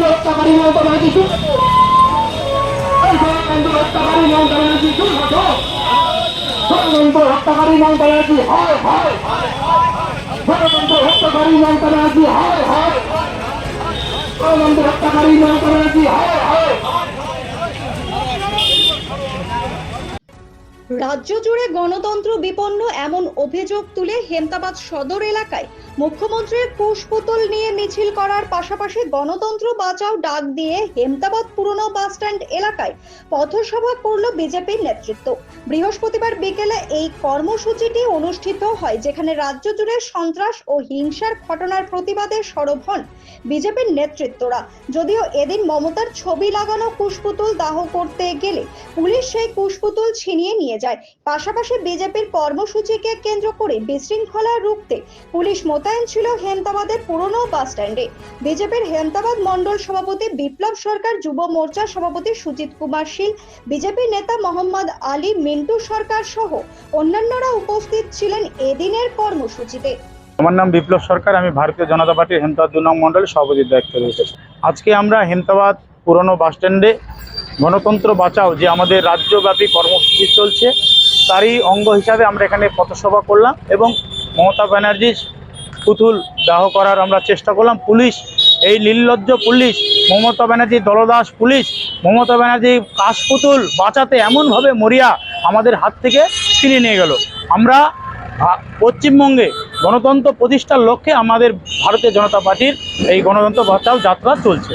মমতা ব্যানার্জি চুপ এই বঙ্গবন্ধু হত্যাকারী চুপ হতো বঙ্গবন্ধু হত্যাকারী মমতা ব্যানার্জি, হয় হয়। বঙ্গবন্ধু হত্যাকারী মমতা ব্যানার্জি, হয় হয়। হয় হয়। রাজ্য জুড়ে গণতন্ত্র বিপন্ন এমন অভিযোগ তুলে হেমতাবাদ সদর এলাকায় মুখ্যমন্ত্রীর কুশপুতল নিয়ে মিছিল করার পাশাপাশি গণতন্ত্র বাঁচাও ডাক দিয়ে হেমতাবাদ পুরনো বাসস্ট্যান্ড এলাকায় পথসভা করল বিজেপির নেতৃত্ব। বৃহস্পতিবার বিকেলে এই কর্মসূচিটি অনুষ্ঠিত হয়, যেখানে রাজ্য জুড়ে সন্ত্রাস ও হিংসার ঘটনার প্রতিবাদে সরব হন বিজেপির নেতৃত্বরা। যদিও এদিন মমতার ছবি লাগানো কুশপুতুল দাহ করতে গেলে পুলিশ সেই কুশপুতুল ছিনিয়ে নিয়ে যায়। পাশাপাশি বিজেপির কর্মসূচিকে কেন্দ্র করে বিশৃঙ্খলা রুখতে পুলিশ মোতায়েন ছিল হেমতাবাদের পুরনো বাস স্ট্যান্ডে। বিজেপির হেমতাবাদ মণ্ডল সভাপতি বিপ্লব সরকার, যুব মোর্চার সভাপতি সুজিত কুমার শীল, বিজেপি নেতা মোহাম্মদ আলী, মিন্টু সরকার সহ অন্যান্যরা উপস্থিত ছিলেন এদিনের কর্মসূচিতে। আমার নাম বিপ্লব সরকার, আমি ভারতীয় জনতা পার্টির হেমতাবাদ দু নং মণ্ডলের সভাপতির দায়িত্ব রয়েছে। আজকে আমরা হেমতাবাদ পুরনো বাসস্ট্যান্ডে গণতন্ত্র বাঁচাও, যে আমাদের রাজ্যব্যাপী কর্মসূচি চলছে, তারই অঙ্গ হিসাবে আমরা এখানে পথসভা করলাম এবং মমতা ব্যানার্জির পুতুল দাহ করার আমরা চেষ্টা করলাম। পুলিশ, এই নির্লজ্জ পুলিশ, মমতা ব্যানার্জি দলদাস পুলিশ, মমতা ব্যানার্জি কাশপুতুল বাঁচাতে এমনভাবে মরিয়া আমাদের হাত থেকে ছিনিয়ে নিয়ে গেল। আমরা পশ্চিমবঙ্গে গণতন্ত্র প্রতিষ্ঠার লক্ষ্যে আমাদের ভারতীয় জনতা পার্টির এই গণতন্ত্র বাঁচাও যাত্রা চলছে।